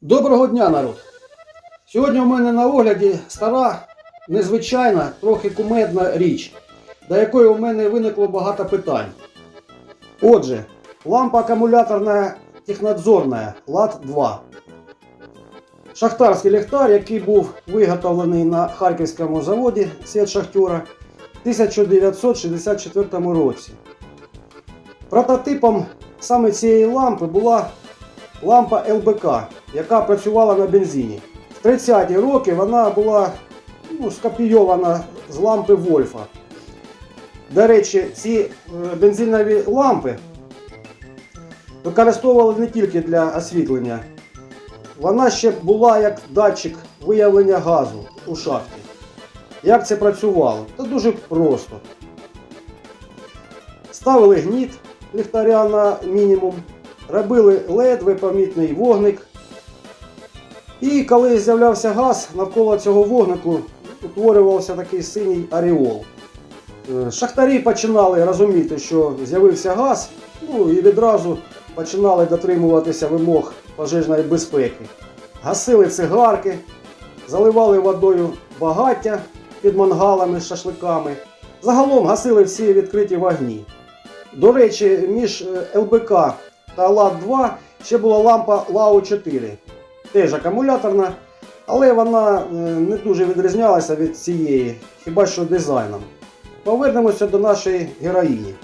Доброго дня, народ! Сьогодні у мене на огляді стара, незвичайна, трохи кумедна річ, до якої у мене виникло багато питань. Отже, лампа акумуляторна технадзорна ЛАТ-2. Шахтарський ліхтар, який був виготовлений на Харківському заводі Світ Шахтера в 1964 році. Прототипом саме цієї лампи була лампа ЛБК, яка працювала на бензині. В 30-ті роки вона була ну, скопійована з лампи Вольфа. До речі, ці е, бензинові лампи використовували не тільки для освітлення. Вона ще була як датчик виявлення газу у шахті. Як це працювало? Та дуже просто. Ставили гніт ліхтаря на мінімум, робили ледве помітний вогник. І коли з'являвся газ, навколо цього вогнику утворювався такий синій аріол. Е, Шахтарі починали розуміти, що з'явився газ, ну і відразу починали дотримуватися вимог пожежної безпеки. Гасили цигарки, заливали водою багаття під мангалами з шашликами. Загалом гасили всі відкриті вогні. До речі, між е, ЛБК та ЛАД-2 ще була лампа ЛАУ-4, теж акумуляторна, але вона е, не дуже відрізнялася від цієї, хіба що дизайном. Повернемося до нашої героїні.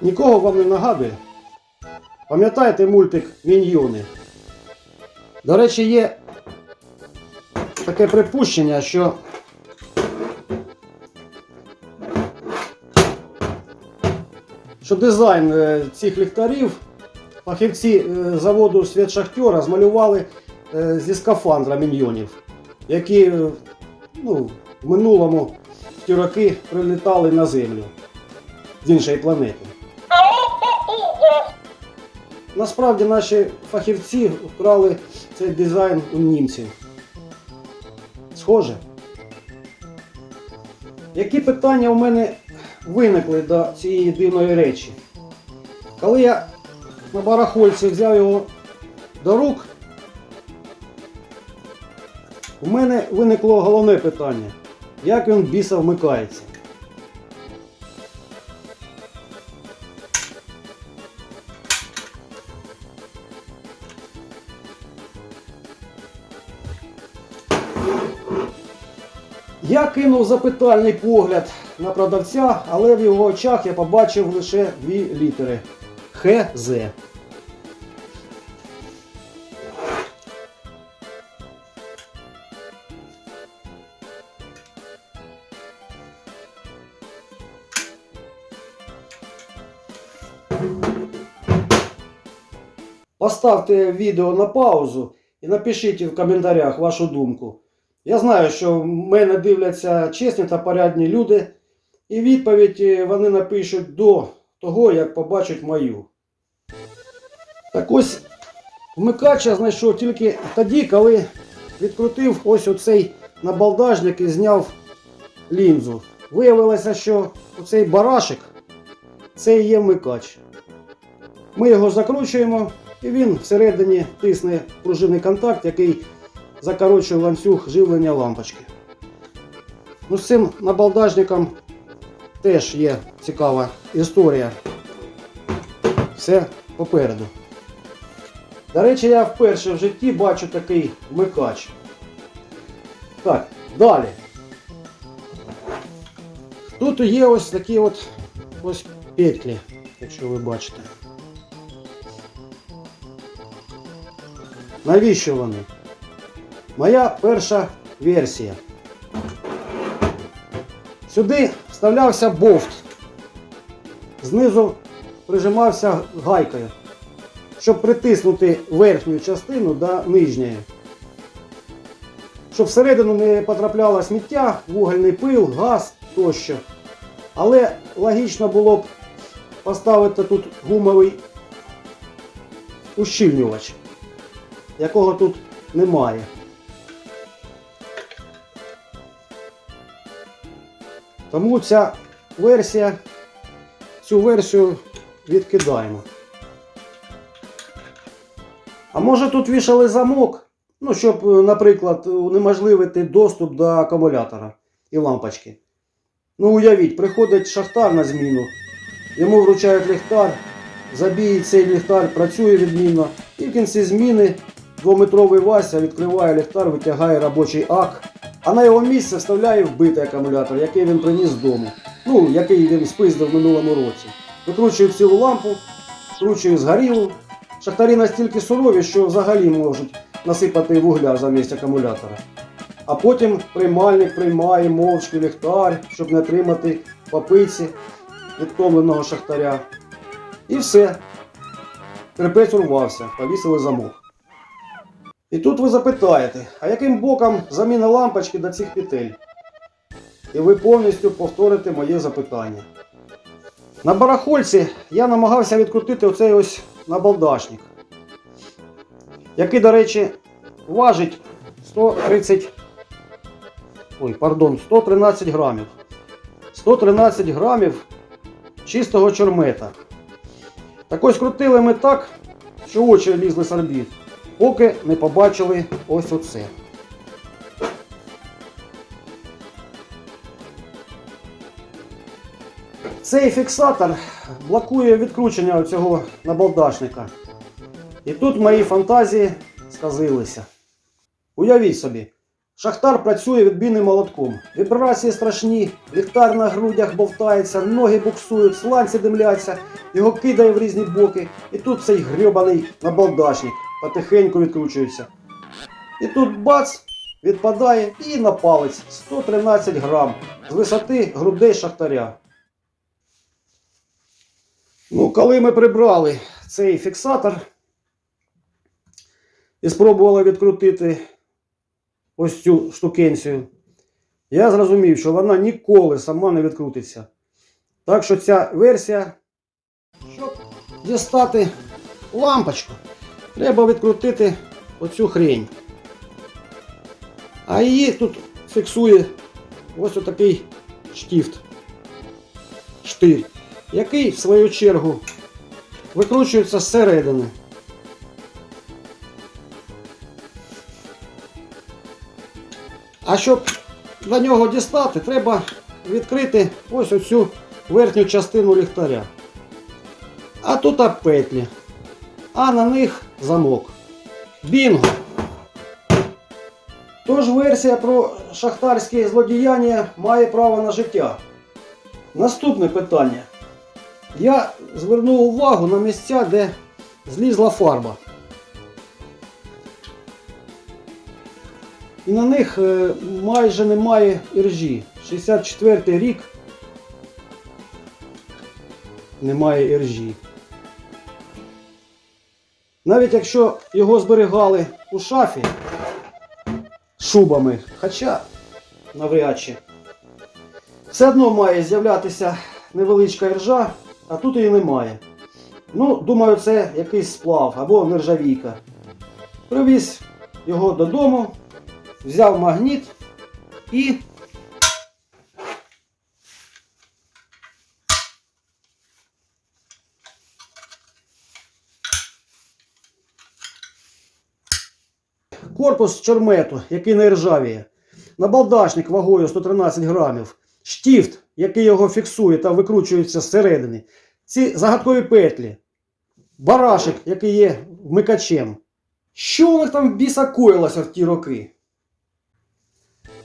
Нікого вам не нагадує? Пам'ятаєте мультик Міньйони? До речі, є таке припущення, що що дизайн е, цих ліхтарів фахівці е, заводу Світ Шахтера змалювали е, зі скафандра міньйонів, які ну, в минулому ті роки прилітали на землю з іншої планети. Насправді наші фахівці вкрали цей дизайн у німців. Схоже. Які питання у мене виникли до цієї дивної речі? Коли я на барахольці взяв його до рук, у мене виникло головне питання. Як він біса вмикається? Я кинув запитальний погляд на продавця, але в його очах я побачив лише дві літери ХЗ. Поставте відео на паузу і напишіть в коментарях вашу думку. Я знаю, що мене дивляться чесні та порядні люди, і відповідь е, вони напишуть до того, як побачать мою. Так ось вмикач я знайшов тільки тоді, коли відкрутив ось оцей набалдажник і зняв лінзу. Виявилося, що оцей барашек це і є вмикач. Ми його закручуємо, і він всередині тисне пружинний контакт, який закорочує ланцюг живлення лампочки. Ну, з цим набалдажником теж є цікава історія. Все попереду. До речі, я вперше в житті бачу такий вмикач. Так, далі. Тут є ось такі от ось петлі, якщо ви бачите. Навіщо вони? Моя перша версія. Сюди вставлявся бофт. Знизу прижимався гайкою, щоб притиснути верхню частину до нижньої. Щоб всередину не потрапляло сміття, вугільний пил, газ тощо. Але логічно було б поставити тут гумовий ущільнювач, якого тут немає. Тому ця версія. Цю версію відкидаємо. А може тут вішали замок, ну, щоб, е, наприклад, унеможливити доступ до акумулятора і лампочки. Ну, уявіть, приходить шахтар на зміну, йому вручають ліхтар, забіє цей ліхтар, працює відмінно, і в кінці зміни двометровий Вася відкриває ліхтар, витягає робочий ак, а на його місце вставляє вбитий акумулятор, який він приніс з дому. Ну, який він спиздив в минулому році. Викручує цілу лампу, вкручує згорілу. Шахтарі настільки сурові, що взагалі можуть насипати вугля замість акумулятора. А потім приймальник приймає мовчки ліхтар, щоб не отримати попиці відтомленого шахтаря. І все. Терпець урвався, повісили замок. І тут ви запитаєте, а яким боком заміна лампочки до цих петель? І ви повністю повторите моє запитання. На барахольці я намагався відкрутити оцей ось набалдашник, який, до речі, важить 130. Ой, пардон, 113 грамів. 113 грамів чистого чормета. Так ось крутили ми так, що очі лізли з орбіт, поки не побачили ось оце. Цей фіксатор блокує відкручення цього набалдашника. І тут мої фантазії сказилися. Уявіть собі, шахтар працює відбійним молотком. Вібрації страшні, ліхтар на грудях бовтається, ноги буксують, сланці димляться, його кидає в різні боки. І тут цей грьобаний набалдашник потихеньку відкручується. І тут бац! Відпадає і на палець 113 грам з висоти грудей шахтаря. Ну, коли ми прибрали цей фіксатор і спробували відкрутити ось цю штукенцію, я зрозумів, що вона ніколи сама не відкрутиться. Так що ця версія, щоб дістати лампочку, треба відкрутити оцю хрень. А її тут фіксує ось отакий штифт. Штирь який, в свою чергу, викручується зсередини. А щоб до нього дістати, треба відкрити ось оцю верхню частину ліхтаря. А тут петлі, а на них замок. Бінго! Тож версія про шахтарське злодіяння має право на життя. Наступне питання. Я звернув увагу на місця, де злізла фарба. І на них е, майже немає іржі. 64 рік немає іржі. Навіть якщо його зберігали у шафі шубами, хоча навряд чи, все одно має з'являтися невеличка іржа, а тут її немає. Ну, думаю, це якийсь сплав або нержавійка. Привіз його додому, взяв магніт і. Корпус чормету, який не ржавіє. Набалдашник вагою 113 грамів. Штіфт, який його фіксує та викручується зсередини. Ці загадкові петлі. Барашик, який є вмикачем. Що у них там біса коїлося в ті роки?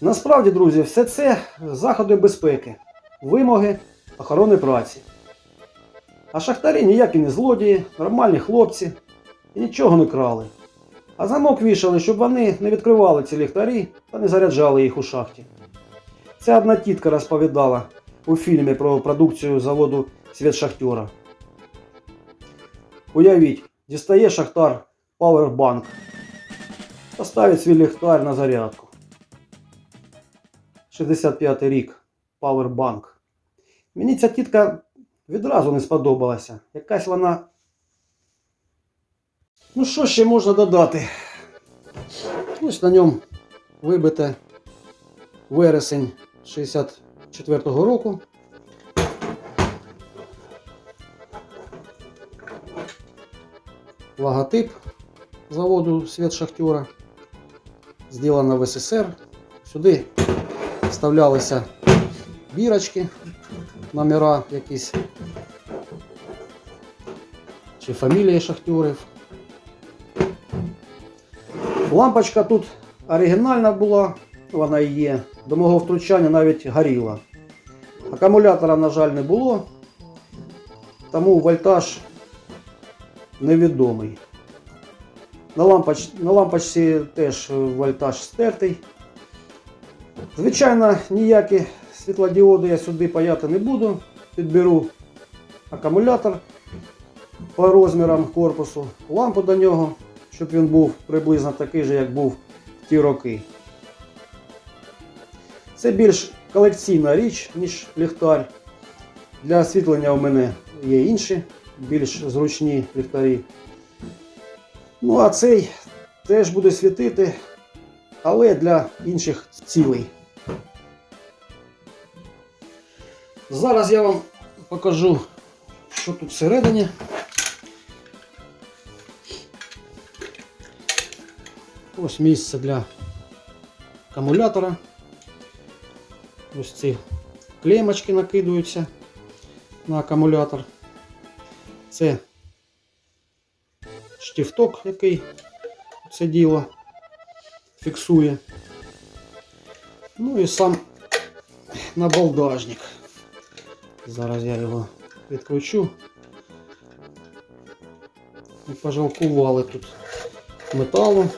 Насправді, друзі, все це заходи безпеки, вимоги охорони праці. А шахтарі ніякі не злодії, нормальні хлопці і нічого не крали. А замок вішали, щоб вони не відкривали ці ліхтарі та не заряджали їх у шахті. Ця одна тітка розповідала у фільмі про продукцію заводу Світ Шахтера. Уявіть, дістає шахтар Powerbank та ставить свій ліхтар на зарядку. 65 рік Powerbank. Мені ця тітка відразу не сподобалася. Якась вона. Ну що ще можна додати? Ось на ньому вибите вересень 64-го року. Логотип заводу світ шахтера сделано в СССР. Сюди вставлялися бірочки, номера якісь чи фамілії шахтерів. Лампочка тут оригінальна була, вона і є. До мого втручання навіть горіла. Акумулятора, на жаль, не було, тому вольтаж невідомий. На, лампоч... на лампочці теж вольтаж стертий. Звичайно, ніякі світлодіоди я сюди паяти не буду. Підберу акумулятор по розмірам корпусу, лампу до нього, щоб він був приблизно такий же, як був в ті роки. Це більш колекційна річ, ніж ліхтар. Для освітлення у мене є інші, більш зручні ліхтарі. Ну, а цей теж буде світити, але для інших цілей. Зараз я вам покажу, що тут всередині. Ось місце для акумулятора. Ось ці клемочки накидаються на акумулятор. Це штифток, який це діло фіксує. Ну і сам набалдажник. Зараз я його відкручу. І пожалкували тут металу.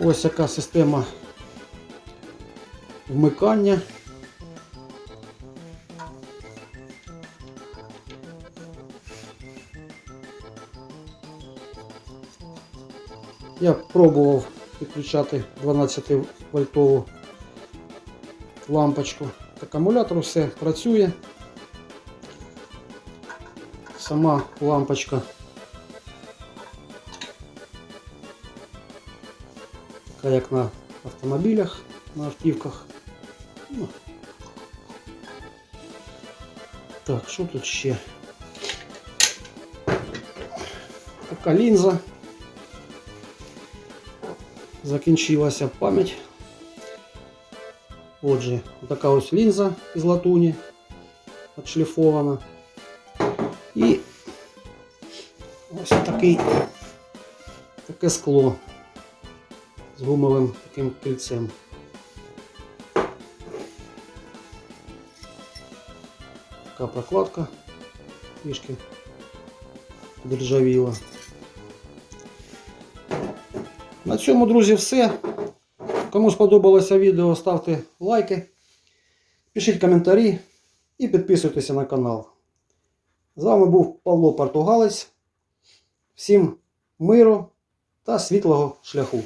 Ось яка система вмикання. Я пробував підключати 12 вольтову лампочку к акумулятору, все працює. Сама лампочка така як на автомобілях, на автівках. Ну. Так, що тут ще? Така лінза. Закінчилася пам'ять. Отже, така ось лінза із латуні отшліфована. І ось такий, таке скло З гумовим таким кільцем. Така прокладка трішки державіла. На цьому, друзі, все. Кому сподобалося відео, ставте лайки, пишіть коментарі і підписуйтеся на канал. З вами був Павло Португалець. Всім миру та світлого шляху.